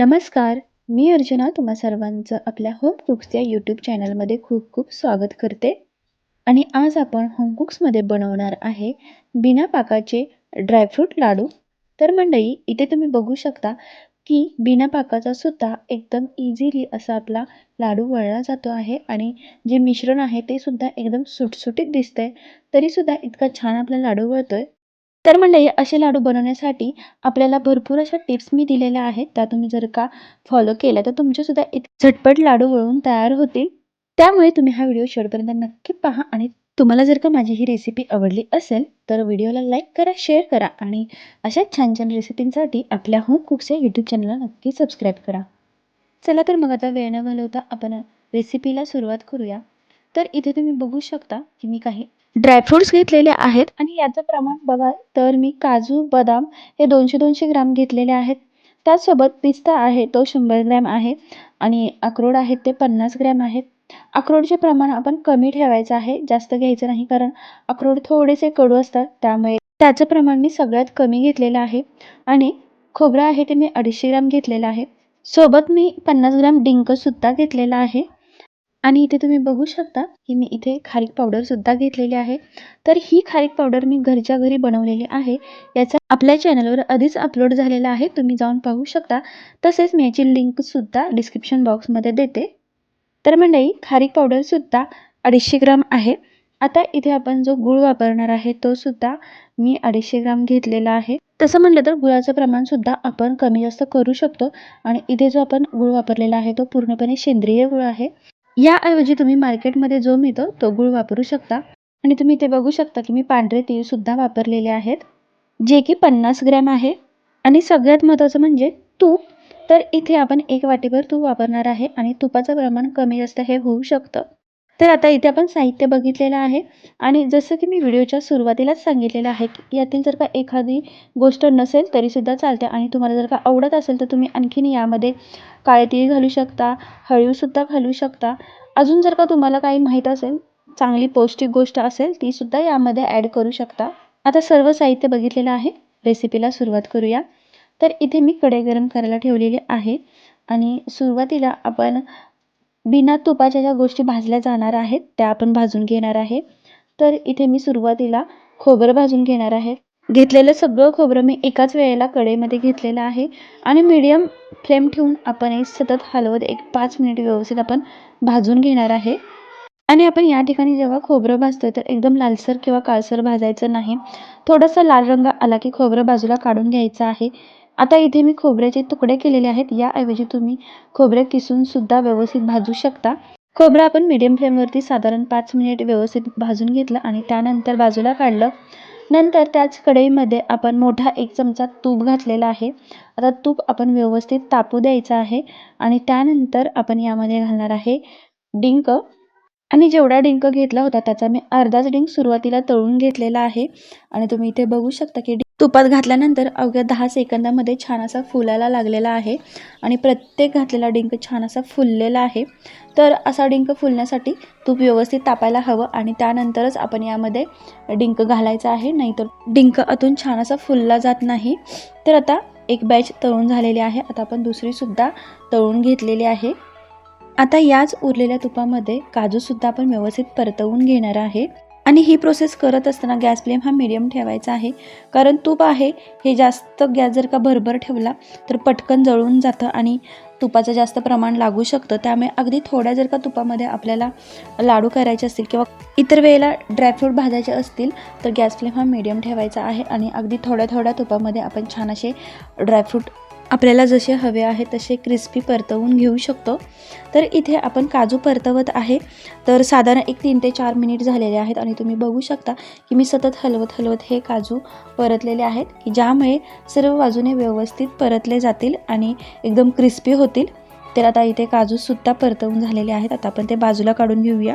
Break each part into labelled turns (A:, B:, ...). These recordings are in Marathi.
A: नमस्कार मी अर्चना तुम्हा सर्वांचं आपल्या होम कुक्स या यूट्यूब चॅनलमध्ये खूप खूप स्वागत करते. आणि आज आपण होम कुक्समध्ये बनवणार आहे बिना पाकाचे ड्रायफ्रूट लाडू. तर मंडळी इथे तुम्ही बघू शकता की बिना पाकाचा सुद्धा एकदम इझिली असा आपला लाडू वळला जातो आहे. आणि जे मिश्रण आहे ते सुद्धा एकदम सुटसुटीत दिसतंय. तरीसुद्धा इतका छान आपला लाडू वळतोय. तर मंडळी असे लाडू बनवण्यासाठी आपल्याला भरपूर अशा टिप्स मी दिलेल्या आहेत. त्या तुम्ही जर का फॉलो केल्या तर तुमचेसुद्धा इत झटपट लाडू वळून तयार होतील. त्यामुळे तुम्ही हा व्हिडिओ शेवटपर्यंत नक्की पहा आणि तुम्हाला जर का माझी ही रेसिपी आवडली असेल तर व्हिडिओला लाईक करा शेअर करा आणि अशा छान छान रेसिपींसाठी आपल्या होम कुक्सच्या यूट्यूब चॅनलला नक्की सबस्क्राईब करा. चला तर मग आता वेळ न घालवता आपण रेसिपीला सुरुवात करूया. तर इथे तुम्ही बघू शकता की मी काही ड्रायफ्रुट्स घेतलेले आहेत आणि याचं प्रमाण बघा तर मी काजू बदाम हे दोनशे दोनशे ग्राम घेतलेले आहेत. त्याचसोबत पिस्ता आहे तो शंभर ग्रॅम आहे आणि अक्रोड आहेत ते पन्नास ग्रॅम आहेत अक्रोडचे प्रमाण आपण कमी ठेवायचं आहे जास्त घ्यायचं नाही कारण अक्रोड थोडेसे कडू असतात त्यामुळे त्याचं प्रमाण मी सगळ्यात कमी घेतलेलं आहे आणि खोबरं आहे ते मी अडीचशे ग्रॅम घेतलेलं आहे. सोबत मी पन्नास ग्रॅम डिंकसुद्धा घेतलेला आहे. आणि इथे तुम्ही बघू शकता की मी इथे खारीक पावडरसुद्धा घेतलेली आहे. तर ही खारीक पावडर मी घरच्या घरी बनवलेली आहे. याचा आपल्या चॅनलवर आधीच अपलोड झालेला आहे. तुम्ही जाऊन पाहू शकता. तसेच मी याची लिंकसुद्धा डिस्क्रिप्शन बॉक्समध्ये देते. तर मंडळी खारीक पावडरसुद्धा अडीचशे ग्राम आहे. आता इथे आपण जो गूळ वापरणार आहे तो सुद्धा मी अडीचशे ग्राम घेतलेला आहे. तसं म्हटलं तर गुळाचं प्रमाणसुद्धा आपण कमी जास्त करू शकतो. आणि इथे जो आपण गूळ वापरलेला आहे तो पूर्णपणे सेंद्रिय गूळ आहे. याऐवजी तुम्ही मार्केटमध्ये जो मिळतो तो गूळ वापरू शकता. आणि तुम्ही इथे बघू शकता की मी पांढरे तीळसुद्धा वापरलेले आहेत जे की पन्नास ग्रॅम आहे. आणि सगळ्यात महत्त्वाचं म्हणजे तूप. तर इथे आपण एक वाटीभर तूप वापरणार आहे आणि तुपाचं प्रमाण कमी जास्त हे होऊ शकतं. तर आता इथे आपण साहित्य बघितलेलं आहे. आणि जसं की मी व्हिडिओच्या सुरुवातीलाच सांगितलेलं आहे की यातील जर का एखादी गोष्ट नसेल तरीसुद्धा चालते. आणि तुम्हाला जर का आवडत असेल तर तुम्ही आणखीन यामध्ये काळे तीळ घालू शकता हळीवसुद्धा घालू शकता. अजून जर का तुम्हाला काही माहीत असेल चांगली पौष्टिक गोष्ट असेल तीसुद्धा यामध्ये ॲड करू शकता. आता सर्व साहित्य बघितलेलं आहे. रेसिपीला सुरुवात करूया. तर इथे मी कढई गरम करायला ठेवलेली आहे. आणि सुरुवातीला आपण बिना तुपाच्या ज्या गोष्टी भाजल्या जाणार आहेत त्या आपण भाजून घेणार आहे. तर इथे मी सुरुवातीला खोबरं भाजून घेणार आहे. घेतलेलं सगळं खोबरं मी एकाच वेळेला कढईमध्ये घेतलेलं आहे. आणि मीडियम फ्लेम ठेवून आपण एक सतत हलवत एक पाच मिनिट व्यवस्थित आपण भाजून घेणार आहे. आणि आपण या ठिकाणी जेव्हा खोबरं भाजतोय तर एकदम लालसर किंवा काळसर भाजायचं नाही. थोडासा लाल रंग आला की खोबरं बाजूला काढून घ्यायचं आहे. आता इथे मी खोबऱ्याचे तुकडे केलेले आहेत. याऐवजी तुम्ही खोबरे किसून सुद्धा व्यवस्थित भाजू शकता. खोबरं आपण मीडियम फ्लेमवरती साधारण पाच मिनिट व्यवस्थित भाजून घेतलं आणि त्यानंतर बाजूला काढलं. नंतर त्याच कढईमध्ये आपण मोठा एक चमचा तूप घातलेला आहे. आता तूप आपण व्यवस्थित तापू द्यायचं आहे आणि त्यानंतर आपण यामध्ये घालणार आहे डिंक. आणि जेवढा डिंक घेतला होता त्याचा मी अर्धाच डिंक सुरुवातीला तळून घेतलेला आहे. आणि तुम्ही इथे बघू शकता की तुपात घातल्यानंतर अवघ्या दहा सेकंदामध्ये छान असा फुलायला लागलेला आहे. आणि प्रत्येक घातलेला डिंक छान असा फुललेला आहे. तर असा डिंक फुलण्यासाठी तूप व्यवस्थित तापायला हवं आणि त्यानंतरच आपण यामध्ये डिंक घालायचा आहे. नाहीतर डिंक अतून छान असा फुलला जात नाही. तर आता एक बॅच तळून झालेली आहे. आता आपण दुसरीसुद्धा तळून घेतलेली आहे. आता याच उरलेल्या तुपामध्ये काजूसुद्धा आपण व्यवस्थित परतवून घेणार आहे. आणि ही प्रोसेस करत असताना गॅस फ्लेम हा मिडियम ठेवायचा आहे. कारण तूप आहे हे जास्त गॅस जर का भरभर ठेवला तर पटकन जळून जातं आणि तुपाचं जास्त प्रमाण लागू शकतं. त्यामुळे अगदी थोड्या जर का तुपामध्ये आपल्याला लाडू करायचे असतील किंवा इतर वेळेला ड्रायफ्रूट भाजायचे असतील तर गॅस फ्लेम हा मिडियम ठेवायचा आहे. आणि अगदी थोड्या थोड्या तुपामध्ये आपण छान असे ड्रायफ्रूट आपल्याला जसे हवे आहे तसे क्रिस्पी परतवून घेऊ शकतो. तर इथे आपण काजू परतवत आहे. तर साधारण एक तीन ते चार मिनिट झालेले आहेत आणि तुम्ही बघू शकता की मी सतत हलवत हलवत हे काजू परतलेले आहेत की ज्यामुळे सर्व बाजूने व्यवस्थित परतले जातील आणि एकदम क्रिस्पी होतील. तर आता इथे काजूसुद्धा परतवून झालेले आहेत. आता आपण ते बाजूला काढून घेऊया.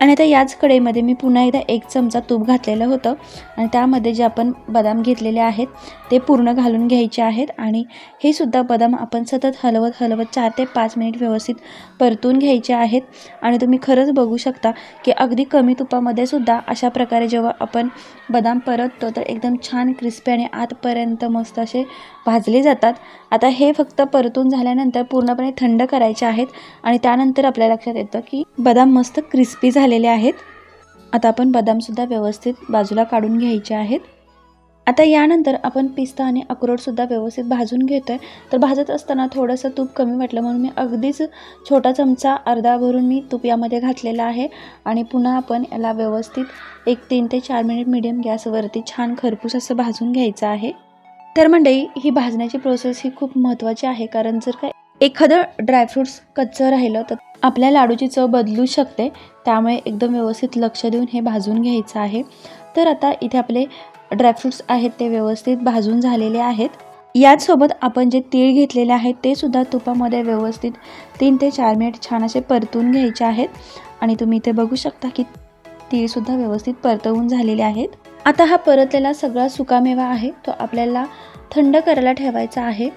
A: आणि आता याच कढईमध्ये मी पुन्हा एकदा एक चमचा तूप घातलेलं होतं. आणि त्यामध्ये जे आपण बदाम घेतलेले आहेत ते पूर्ण घालून घ्यायचे आहेत. आणि हे सुद्धा बदाम आपण सतत हलवत हलवत चार ते पाच मिनिट व्यवस्थित परतून घ्यायचे आहेत. आणि तुम्ही खरंच बघू शकता की अगदी कमी तुपामध्ये सुद्धा अशा प्रकारे जेव्हा आपण बदाम परततो तर एकदम छान क्रिस्पी आणि आतपर्यंत मस्त असे भाजले जातात. आता हे फक्त परतून झाल्यानंतर पूर्णपणे थंड करायचे आहेत आणि त्यानंतर आपल्या लक्षात येतं की बदाम मस्त क्रिस्पी झालेले आहेत. आता आपण बदामसुद्धा व्यवस्थित बाजूला काढून घ्यायचे आहेत. आता यानंतर आपण पिस्ता आणि अक्रोडसुद्धा व्यवस्थित भाजून घेतो आहे तर भाजत असताना थोडंसं तूप कमी वाटलं म्हणून मी अगदीच छोटा चमचा अर्धा भरून मी तूप यामध्ये घातलेला आहे. आणि पुन्हा आपण याला व्यवस्थित एक तीन ते चार मिनिट मिडियम गॅसवरती छान खरपूस असं भाजून घ्यायचं आहे. तर मंडई ही भाजण्याची प्रोसेस ही खूप महत्त्वाची आहे. कारण जर का एखादं ड्रायफ्रूट्स कच्चं राहिलं तर आपल्या लाडूची चव बदलू शकते. त्यामुळे एकदम व्यवस्थित लक्ष देऊन हे भाजून घ्यायचं आहे. तर आता इथे आपले ड्रायफ्रूट्स आहेत ते व्यवस्थित भाजून झालेले आहेत. याचसोबत आपण जे तीळ घेतलेले आहेत ते सुद्धा तुपामध्ये व्यवस्थित तीन ते चार मिनिट छान असे परतून घ्यायचे आहेत. आणि तुम्ही इथे बघू शकता की तीळसुद्धा व्यवस्थित परतवून झालेले आहेत. आता हा परतलेला सगळा सुकामेवा आहे तो आपल्याला थंड करायला ठेवायचा आहे.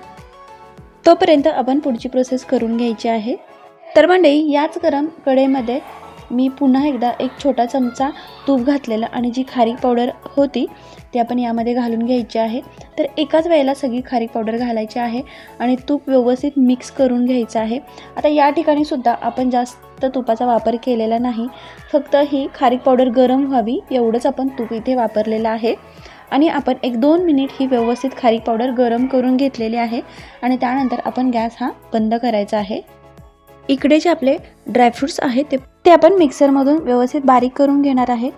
A: तोपर्यंत आपण पुढची प्रोसेस करून घ्यायची आहे. तर मंडळी याच गरम कडेमध्ये मी पुन्हा एकदा एक छोटा चमचा तूप घातलेला आणि जी खारीक पावडर होती ते आपण यामध्ये घालून घ्यायची आहे. तर एकाच वेळेला सगळी खारीक पावडर घालायची आहे आणि तूप व्यवस्थित मिक्स करून घ्यायचं आहे. आता या ठिकाणी सुद्धा आपण जास्त तुपाचा वापर केलेला नाही. फक्त ही खारीक पावडर गरम व्हावी एवढंच आपण तूप इथे वापरलेलं आहे. आणि आपण एक दोन मिनिट ही व्यवस्थित खारीक पावडर गरम करून घेतलेली आहे आणि त्यानंतर आपण गॅस हा बंद करायचा आहे. इकडे जे आपले ड्रायफ्रूट्स आहेत ते ते आपण मिक्सरमधून व्यवस्थित बारीक करून घेणार आहे.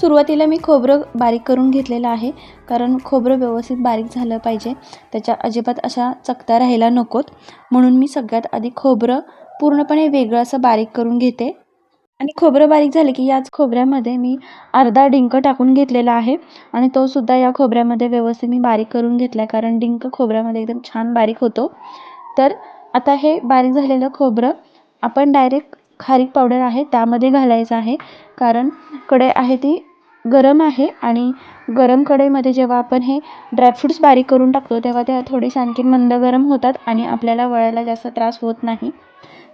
A: सुरुवातीला मी खोबरं बारीक करून घेतलेलं आहे कारण खोबरं व्यवस्थित बारीक झालं पाहिजे. त्याच्या अजिबात अशा चकता राहायला नकोत. म्हणून मी सगळ्यात आधी खोबरं पूर्णपणे वेगळं असं बारीक करून घेते. आणि खोबरं बारीक झाले की याच खोबऱ्यामध्ये मी अर्धा डिंक टाकून घेतलेला आहे. आणि तो सुद्धा या खोबऱ्यामध्ये व्यवस्थित मी बारीक करून घेतला आहे कारण डिंक खोबऱ्यामध्ये एकदम छान बारीक होतो. तर आता हे बारीक झालेलं खोबरं आपण डायरेक्ट खारीक पावडर आहे त्यामध्ये घालायचं आहे. कारण कडे आहे ती गरम आहे आणि गरम कढईमध्ये जेव्हा आपण हे ड्रायफ्रूट्स बारीक करून टाकतो तेव्हा त्या थोडीशी आणखी मंद गरम होतात आणि आपल्याला वळायला जास्त त्रास होत नाही.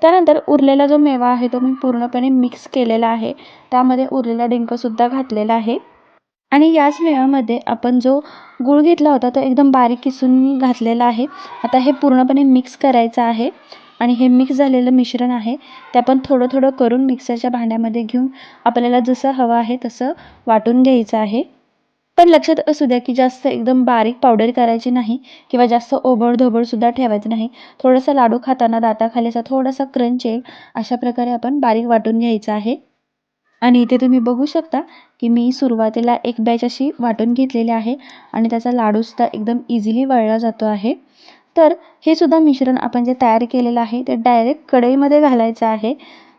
A: त्यानंतर उरलेला जो मेवा आहे तो मी पूर्णपणे मिक्स केलेला आहे. त्यामध्ये उरलेला डिंकसुद्धा घातलेला आहे. आणि याच मेव्यामध्ये आपण जो गूळ घेतला होता तो एकदम बारीक किसून घातलेला आहे. आता हे पूर्णपणे मिक्स करायचं आहे. आणि हे मिक्स झालेलं मिश्रण आहे ते आपण थोडं थोडं करून मिक्सरच्या भांड्यामध्ये घेऊन आपल्याला जसं हवं आहे तसं वाटून घ्यायचं आहे. पण लक्षात असू द्या की जास्त एकदम बारीक पावडर करायची नाही किंवा जास्त ओबडधोबडसुद्धा ठेवायचं नाही. थोडासा लाडू खाताना दाताखाली असा थोडासा क्रंच येईल अशा प्रकारे आपण बारीक वाटून घ्यायचं आहे. आणि इथे तुम्ही बघू शकता की मी सुरुवातीला एक बॅच अशी वाटून घेतलेली आहे आणि त्याचा लाडूसुद्धा एकदम इझिली वळला जातो आहे. तर हे सुद्धा मिश्रण आपण जे तयार केलेलं आहे ते डायरेक्ट कढईमध्ये घालायचं आहे.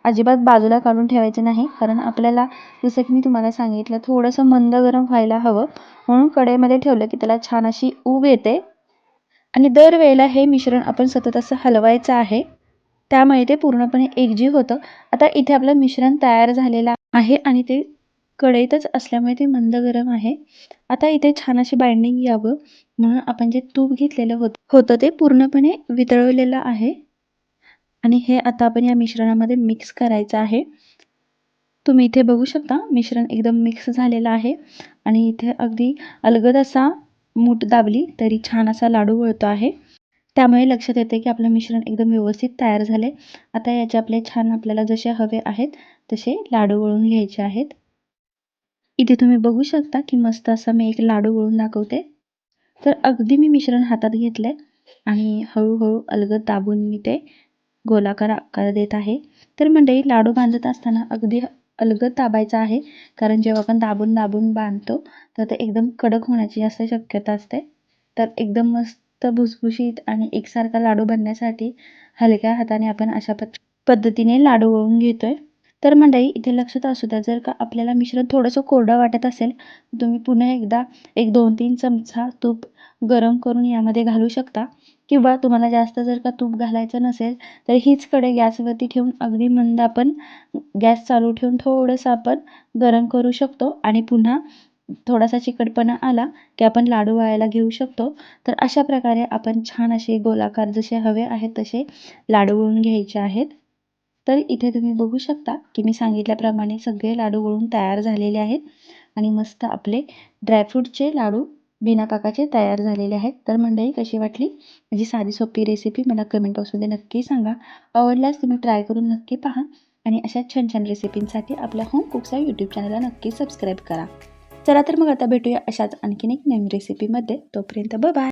A: अजिबात बाजूला काढून ठेवायचं नाही कारण आपल्याला जसं की मी तुम्हाला सांगितलं थोडंसं मंद गरम व्हायला हवं. म्हणून कढईमध्ये ठेवलं की त्याला छान अशी ऊब येते. आणि दरवेळेला हे मिश्रण आपण सतत असं हलवायचं आहे. त्यामुळे ते पूर्णपणे एकजीव होतं. आता इथे आपलं मिश्रण तयार झालेलं आहे आणि ते कढईतच असल्यामुळे ते मंद गरम आहे. आता इथे छान अशी बाइंडिंग यावं. म्हणून आपण जे तूप घेतलेलं होत होतं ते पूर्णपणे वितळवलेलं आहे. आणि हे आता आपण या मिश्रणामध्ये मिक्स करायचं आहे. तुम्ही इथे बघू शकता मिश्रण एकदम मिक्स झालेलं आहे. आणि इथे अगदी अलगद असा मूठ दाबली तरी छान असा लाडू वळतो आहे. त्यामुळे लक्षात येते की आपलं मिश्रण एकदम व्यवस्थित तयार झाले आता याचे आपले छान आपल्याला जसे हवे आहेत तसे लाडू वळून घ्यायचे आहेत. इथे तुम्ही बघू शकता की मस्त असा मी एक लाडू वळून दाखवते. तर अगदी मी मिश्रण हातात घेतले आणि हळूहळू अलगद दाबून मी ते गोलाकार आकार देत आहे. तर मंडळी लाडू बांधत असताना अगदी अलगद दाबायचा आहे कारण जेव्हा आपण दाबून दाबून बांधतो तर ते एकदम कडक होण्याची जास्त शक्यता असते. तर एकदम मस्त भुसभुशीत आणि एकसारखा लाडू बनण्यासाठी हलक्या हाताने आपण अशा पद्धतीने लाडू वळून घेतोय. तर मंडळी इथे लक्षात असू द्या जर का आपल्याला मिश्रण थोडंसं कोरडं वाटत असेल तुम्ही पुन्हा एकदा एक दोन तीन चमचा तूप गरम करून यामध्ये घालू शकता. किंवा तुम्हाला जास्त जर का तूप घालायचं नसेल तर हीच कडे गॅसवरती ठेवून अगदी मंद आपण गॅस चालू ठेवून थोडंसं आपण गरम करू शकतो. आणि पुन्हा थोडासा चिकटपणा आला की आपण लाडू वळायला घेऊ शकतो. तर अशा प्रकारे आपण छान असे गोलाकार जसे हवे आहेत तसे लाडू वळून घ्यायचे आहेत. तर इथे तुम्ही बघू शकता की मी सांगितल्याप्रमाणे सगळे लाडू वळून तयार झालेले आहेत आणि मस्त आपले ड्रायफ्रूटचे लाडू बिना पाकाचे तयार झालेले आहेत. तर मंडळी कशी वाटली? माझी साधी सोपी रेसिपी मला कमेंट बॉक्समध्ये नक्की सांगा. आवडल्यास तुम्ही ट्राय करून नक्की पहा आणि अशा छान छान रेसिपींसाठी आपल्या होम कुकचा यूट्यूब चॅनलला नक्की सबस्क्राईब करा. चला तर मग आता भेटूया अशाच आणखीन एक नवीन रेसिपीमध्ये तोपर्यंत बाय